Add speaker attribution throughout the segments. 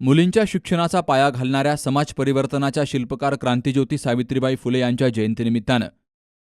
Speaker 1: मुलींच्या शिक्षणाचा पाया घालणाऱ्या समाज परिवर्तनाच्या शिल्पकार क्रांतिज्योती सावित्रीबाई फुले यांच्या जयंतीनिमित्तानं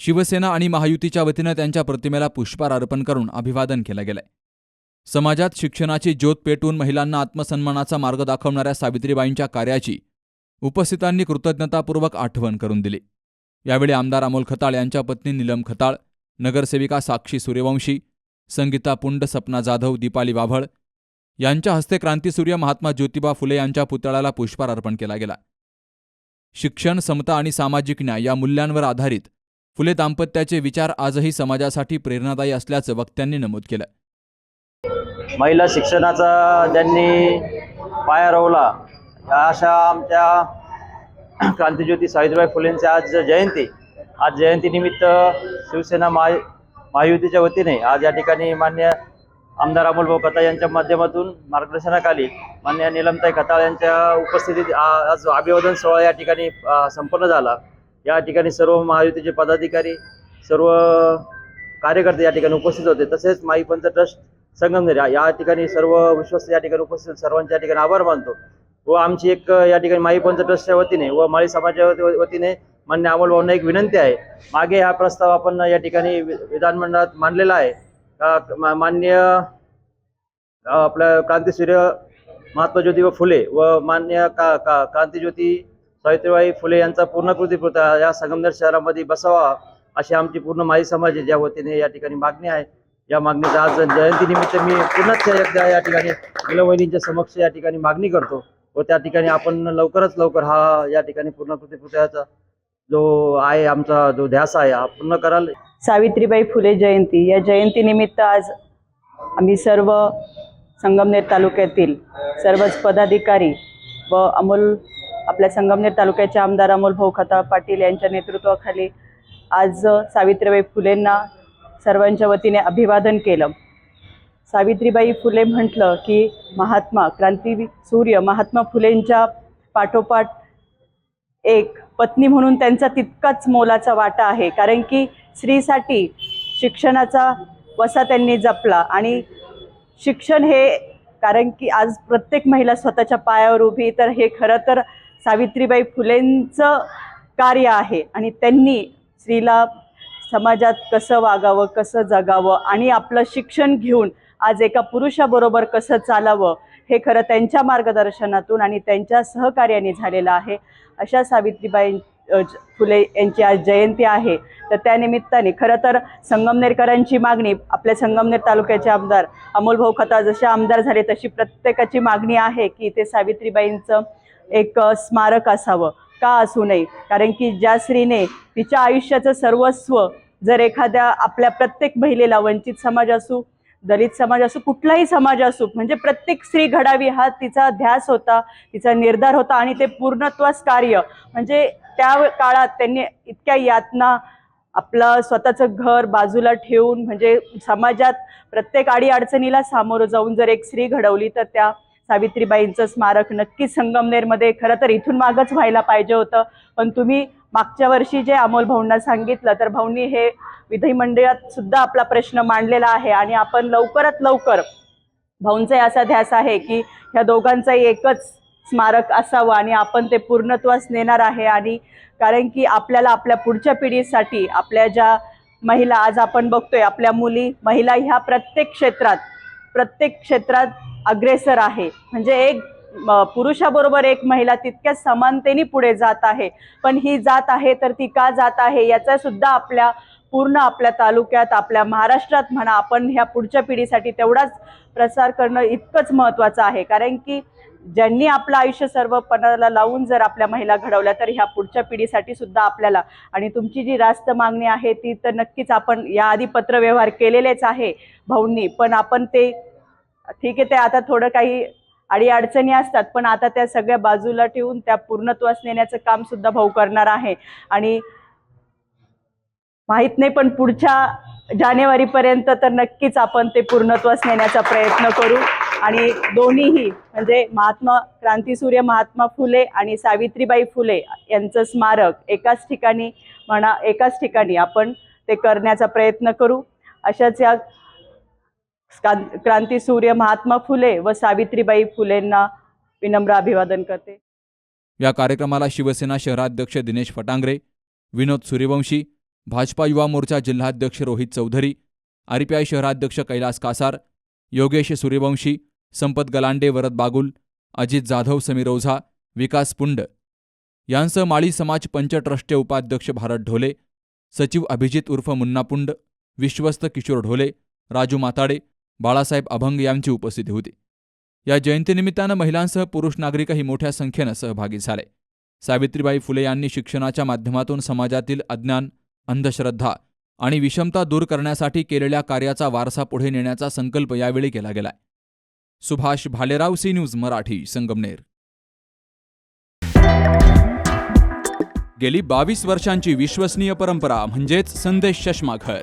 Speaker 1: शिवसेना आणि महायुतीच्या वतीनं त्यांच्या प्रतिमेला पुष्पार अर्पण करून अभिवादन केलं गेलंय. समाजात शिक्षणाची ज्योत पेटवून महिलांना आत्मसन्मानाचा मार्ग दाखवणाऱ्या सावित्रीबाईंच्या कार्याची उपस्थितांनी कृतज्ञतापूर्वक आठवण करून दिली. यावेळी आमदार अमोल खताळ यांच्या पत्नी नीलम खताळ नगरसेविका साक्षी सूर्यवंशी संगीता पुंड सपना जाधव दीपाली वाभळ यांच्या हस्ते क्रांतीसूर्य महात्मा ज्योतिबा फुले यांच्या पुतळ्याला पुष्पार अर्पण केला गेला. शिक्षण समता आणि सामाजिक न्याय या मूल्यांवर आधारित फुले दाम्पत्याचे विचार आजही समाजासाठी प्रेरणादायी असल्याचं वक्त्यांनी नमूद केलं.
Speaker 2: महिला शिक्षणाचा ज्यांनी पाया रोवला अशा आमच्या क्रांतीज्योती सावित्रीबाई फुलेंची आज जयंती. आज जयंतीनिमित्त शिवसेना महा महायुतीच्या वतीने आज या ठिकाणी मान्य आमदार अमोल भाऊ खताळ यांच्या माध्यमातून मार्गदर्शनाखाली मान्य निलमताई खताळ यांच्या उपस्थितीत आज अभिवादन सोहळा या ठिकाणी संपन्न झाला. या ठिकाणी सर्व महायुतीचे पदाधिकारी सर्व कार्यकर्ते या ठिकाणी उपस्थित होते. तसेच माई पंच ट्रस्ट संगमनेर या- ठिकाणी सर्व विश्वस्त या ठिकाणी उपस्थित सर्वांच्या या ठिकाणी आभार मानतो. व आमची एक या ठिकाणी माई पंच ट्रस्टच्या वतीने व माळी समाजाच्या वतीने मान्य अमोल भाऊंना एक विनंती आहे. मागे हा प्रस्ताव आपण या ठिकाणी वि- विधानमंडळात मांडलेला आहे. मान्य आपल्या क्रांतीसूर्य महात्मा ज्योतिबा फुले व मान्य का का क्रांतीज्योती सावित्रीबाई फुले यांचा पूर्णकृती पुरता या संगमनेर शहरामध्ये बसावा अशी आमची पूर्ण माई समाजाच्या वतीने या ठिकाणी मागणी आहे. या मागणीचा आज जयंतीनिमित्त मी पुन्हा एकदा या ठिकाणी मुलवहिनींच्या समक्ष या ठिकाणी मागणी करतो व त्या ठिकाणी आपण लवकरच लवकर हा या ठिकाणी पूर्णकृती पुतळ्याचा जो आहे आमचा जो ध्यास आहे हा पूर्ण कराल.
Speaker 3: सावित्रीबाई फुले जयंती. या जयंतीनिमित्त आज आम्ही सर्व संगमनेर तालुक्यातील सर्वच पदाधिकारी व अमोल आपल्या संगमनेर तालुक्याचे आमदार अमोल भाऊ खताळ पाटील यांच्या नेतृत्वाखाली आज सावित्रीबाई फुलेंना सर्वांच्या वतीने अभिवादन केलं. सावित्रीबाई फुले म्हटलं की महात्मा क्रांती सूर्य महात्मा फुलेंच्या पाठोपाठ एक पत्नी म्हणून त्यांचा तितकाच मोलाचा वाटा आहे. कारण की स्त्रीसाठी शिक्षणाचा वसा त्यांनी जपला आणि शिक्षण हे कारण की आज प्रत्येक महिला स्वतःच्या पायावर उभी तर हे खरं तर सावित्रीबाई फुलेंचं कार्य आहे. आणि त्यांनी स्त्रीला समाजात कसं वागावं कसं जगावं आणि आपलं शिक्षण घेऊन आज एका पुरुषाबरोबर कसं चालावं हे खरं त्यांच्या मार्गदर्शनातून आणि त्यांच्या सहकार्याने झालेलं आहे. अशा सावित्रीबाई फुले यांची आज जयंती आहे. तर त्यानिमित्ताने खरं तर संगमनेरकरांची मागणी आपल्या संगमनेर तालुक्याचे आमदार अमोल भाऊ खता जसे आमदार झाले तशी प्रत्येकाची मागणी आहे की इथे सावित्रीबाईंचं एक स्मारक असावं. का असू नये? कारण की ज्या स्त्रीने तिच्या आयुष्याचं सर्वस्व जर एखाद्या आपल्या प्रत्येक महिलेला वंचित समाज असू दलित समाज असो कुठलाही समाज असो म्हणजे प्रत्येक स्त्री घडावी हा तिचा ध्यास होता तिचा निर्धार होता आणि ते पूर्णत्वास कार्य. म्हणजे त्या काळात त्यांनी इतक्या यातना आपलं स्वतःचं घर बाजूला ठेवून म्हणजे समाजात प्रत्येक आडी अडचणीला सामोरं जाऊन जर एक स्त्री घडवली तर त्या सावित्रीबाईंचं स्मारक नक्कीच संगमनेरमध्ये खरं तर इथून मागच व्हायला पाहिजे होतं. पण तुम्ही मागच्या वर्षी जे अमोल भाऊंना सांगितलं तर भाऊंनी हे विधिमंडळात सुद्धा आपला प्रश्न मांडलेला आहे आणि आपण लवकरात लवकर भाऊंचा असा ध्यास आहे की ह्या दोघांचाही एकच स्मारक असावं आणि आपण ते पूर्णत्वास नेणार आहे आणि कारण की आपल्याला आपल्या पुढच्या पिढीसाठी आपल्या ज्या महिला आज आपण बघतोय आपल्या मुली महिला ह्या प्रत्येक क्षेत्रात प्रत्येक क्षेत्रात अग्रेसर आहे. म्हणजे एक पुरुषाबरोबर एक महिला तितक्याच समानतेने पुढे जात आहे. पण ही जात आहे तर ती का जात आहे याचा सुद्धा आपल्या पूर्ण आपल्या तालुक्यात आपल्या महाराष्ट्रात म्हणा आपण ह्या पुढच्या पिढीसाठी तेवढाच प्रसार करणं इतकंच महत्त्वाचं आहे. कारण की ज्यांनी आपलं आयुष्य सर्व पणाला लावून जर आपल्या महिला घडवल्या तर ह्या पुढच्या पिढीसाठी सुद्धा आपल्याला आणि तुमची जी रास्त मागणी आहे ती तर नक्कीच आपण याआधी पत्रव्यवहार केलेलेच आहे भाऊंनी. पण आपण ते ठीक आहे ते आता थोडं काही आणि अडचणी असतात पण आता त्या सगळ्या बाजूला ठेवून त्या पूर्णत्वास नेण्याचं काम सुद्धा भाऊ करणार आहे. आणि माहीत नाही पण पुढच्या जानेवारीपर्यंत तर नक्कीच आपण ते पूर्णत्वास नेण्याचा प्रयत्न करू. आणि दोन्हीही म्हणजे महात्मा क्रांतीसूर्य महात्मा फुले आणि सावित्रीबाई फुले यांचं स्मारक एकाच ठिकाणी म्हणा एकाच ठिकाणी आपण ते करण्याचा प्रयत्न करू. अशाच या क्रांतीसूर्य महात्मा फुले व सावित्रीबाई फुलेंना विनम्र अभिवादन करते.
Speaker 1: या कार्यक्रमाला शिवसेना शहराध्यक्ष दिनेश फटांगरे विनोद सूर्यवंशी भाजपा युवा मोर्चा जिल्हाध्यक्ष रोहित चौधरी आरपीआय शहराध्यक्ष कैलास कासार योगेश सूर्यवंशी संपत गलांडे वरद बागुल अजित जाधव समीर ओझा विकास पुंड. यांसह माळी समाज पंच ट्रस्टचे उपाध्यक्ष भारत ढोले सचिव अभिजित उर्फ मुन्ना पुंड विश्वस्त किशोर ढोले राजू माताडे बाळासाहेब अभंग यांची उपस्थिती होती. या जयंतीनिमित्तानं महिलांसह पुरुष नागरिकही मोठ्या संख्येनं सहभागी झाले. सावित्रीबाई फुले यांनी शिक्षणाच्या माध्यमातून समाजातील अज्ञान अंधश्रद्धा आणि विषमता दूर करण्यासाठी केलेल्या कार्याचा वारसा पुढे नेण्याचा संकल्प यावेळी केला गेलाय. Subhash Bhalerao C news Marathi Sangamner. गेली बावीस वर्षांची विश्वसनीय परंपरा म्हणजेच संदेश चष्माघर